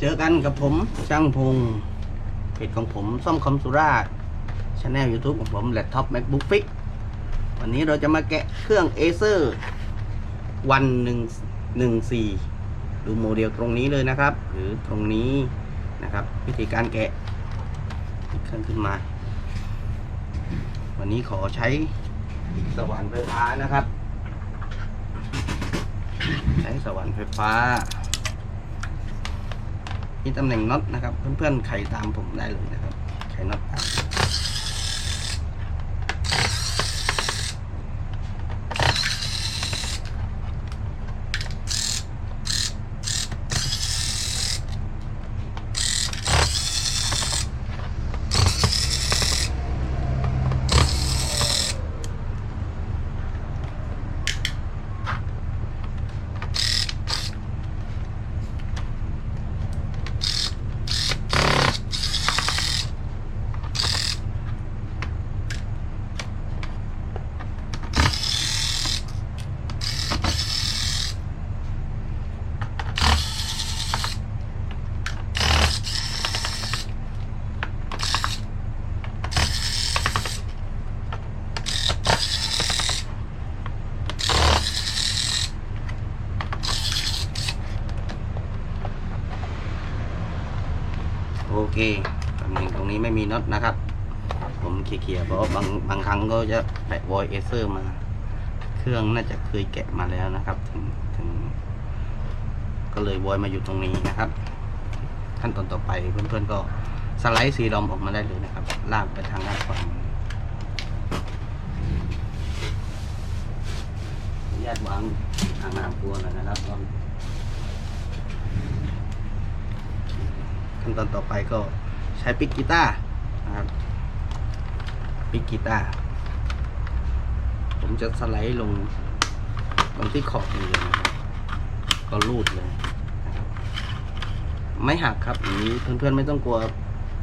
เจอกันกับผมช่างพงเพจของผมซ่อมคอมสุราช anel YouTube ของผมแล็ปท็อป MacBook Fix วันนี้เราจะมาแกะเครื่อง Acer วันหนึ่งหนึ่งสี่ดูโมเดลตรงนี้เลยนะครับ หรือตรงนี้นะครับ วิธีการแกะเครื่องขึ้นมา วันนี้ขอใช้สว่านไฟฟ้านะครับ ใช้สว่านไฟฟ้า ที่ตำแหน่งน็อตนะครับ เพื่อนๆไขตามผมได้เลยนะครับ ไขน็อตตาม เคตำแหน่งตรงนี้ไม่มีน็อตนะครับ ผมเคลียๆเพราะว่าบางบางครั้งก็จะแปะวอยเอเซอร์มา เครื่องน่าจะเคยแกะมาแล้วนะครับถึงถึงก็เลยวอยมาอยู่ตรงนี้นะครับ ขั้นตอนต่อไปเพื่อนๆก็สไลด์ซีรอมออกมาได้เลยนะครับ ลากไปทางด้านขวาญาตวางทางน้ำตัวหน่อยนะครับลอง ขั้นตอนต่อไปก็ใช้ปิกกีตาร์นะครับปิกกีตาร์ผมจะสไลด์ลงตรงที่ขอบมือนะครับก็รูดเลยไม่หักครับอย่างนี้เพื่อนๆไม่ต้องกลัว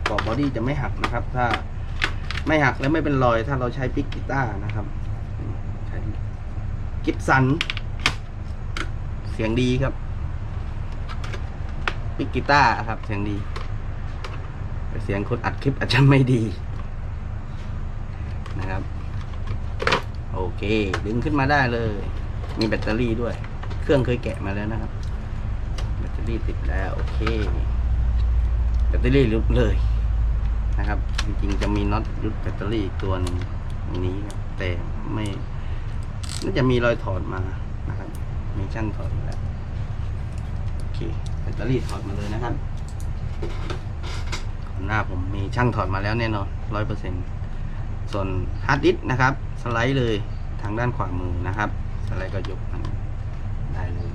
กรอบบอดี้จะไม่หักนะครับ ถ้าไม่หักและไม่เป็นรอย ถ้าเราใช้ปิกกีตาร์นะครับใช้กิฟสัน เสียงดีครับ ปิกกีตาร์ครับ เสียงดีเสียงคนอัดคลิปอาจจะไม่ดี นะครับ โอเค ดึงขึ้นมาได้เลย มีแบตเตอรี่ด้วย เครื่องเคยแกะมาแล้วนะครับ แบตเตอรี่ติดแล้ว โอเค แบตเตอรี่ลุดเลยนะครับ จริงๆจะมีน็อตยุดแบตเตอรี่อีกตัวนึงนี้แต่ไม่น่าจะมีรอยถอดมานะครับ มีช่างถอดแล้วโอเค ตเตอรี่ถอดมาเลยนะครับก่อนหน้าผมมีช่างถอดมาแล้วแน่นอนร้อยเปอร์เซ็นส่วนฮาร์ดดิสก์นะครับ สไลด์เลยทางด้านขวามือนะครับ สไลด์ก็ยกมันได้เลย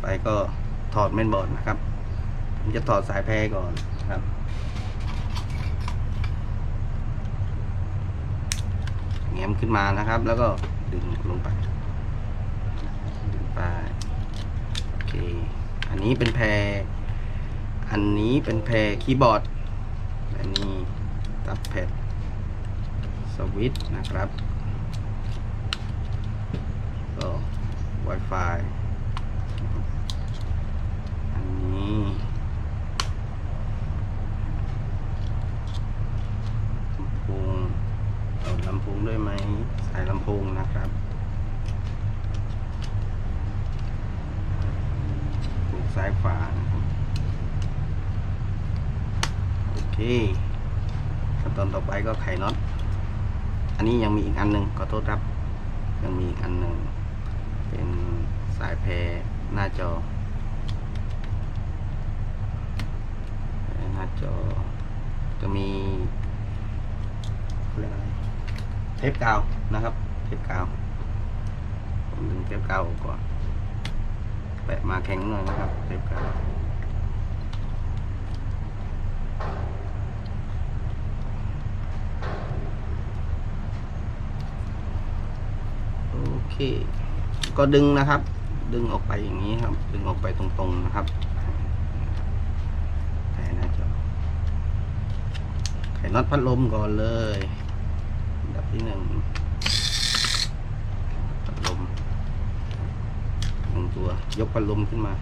ไปก็ถอดเมนบอร์ดนะครับ ผมจะถอดสายแพรก่อนนะครับแง้มขึ้นมานะครับ แล้วก็ดึงลงไปดึงไป เคอันนี้เป็นแพร อันนี้เป็นแพรคีย์บอร์ด อันนี้ตับแพดสวิตช์นะครับก็ Wi-Fi อันนี้ลำโพงเอาลำโพงด้วยไหมสายลำโพงนะครับถูกซ้ายขวานะครับโอเคขั้น ตอนต่อไปก็ไขน็อต อันนี้ยังมีอีกอันหนึ่งขอโทษครับ ยังมีอีกอันหนึ่งเป็นสายแพรหน้าจอหน้าจอ จะมีเขาเรียกอะไรเทปกาวนะครับ เทปกาวผมดึงเทปกาวออกก่อนแปะมาแข็งหน่อยนะครับ เทปกาว โอ เค ก็ดึงนะครับ ดึงออกไปอย่างนี้ครับ ดึงออกไปตรงๆนะครับแผลหน้าจอไขน็อตพัดลมก่อนเลยดับที่หนึ่งพัดลมหนึ่งตัวยกพัดลมขึ้นมา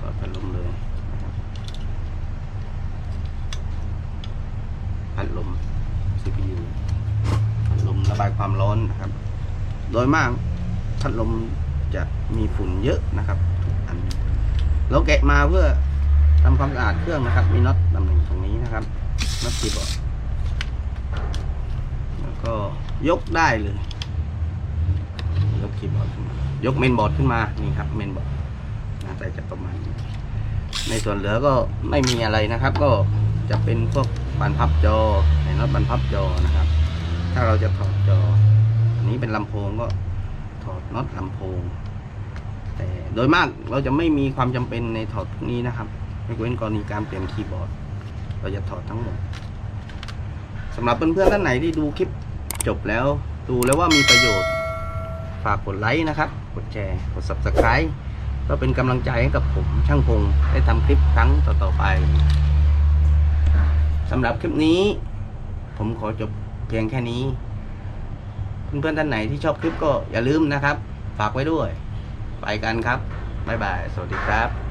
อดพัดลมเลยนะครับพัดลม CPU พัดลมระบายความร้อนนะครับ โดยมากพัดลมจะมีฝุ่นเยอะนะครับทุกอันเราแกะมาเพื่อทำความสะอาดเครื่องนะครับ มีน็อตตำแหน่งตรงนี้นะครับน็อตคีย์บอร์ดแล้วก็ยกได้เลย ยกคีย์บอร์ดขึ้นมายกเมนบอร์ดขึ้นมานี่ครับเมนบอร์ดหน้าตาจะประมาณนี้ในส่วนเหลือก็ไม่มีอะไรนะครับ ก็จะเป็นพวกบานพับจอในน็อตบานพับจอนะครับ ถ้าเราจะถอดจอ นนี้เป็นลำโพงก็ถอดน็อตลำโพง แต่โดยมากเราจะไม่มีความจำเป็นในถอดพวกนี้นะครับยกเว้นกรณีการเปลี่ยนคีย์บอร์ด เราจะถอดทั้งหมดสำหรับเพื่อนๆท่านไหนที่ดูคลิปจบแล้ว ดูแล้วว่ามีประโยชน์ ฝากกดไลค์นะครับ กดแชร์ กด subscribe ก็เป็นกำลังใจให้กับผมช่างพงได้ทำคลิปครั้งต่อๆไปสำหรับคลิปนี้ ผมขอจบเพียงแค่นี้ เพื่อนๆท่านไหนที่ชอบคลิปก็อย่าลืมนะครับ ฝากไว้ด้วย ไปกันครับ บ๊ายบาย สวัสดีครับ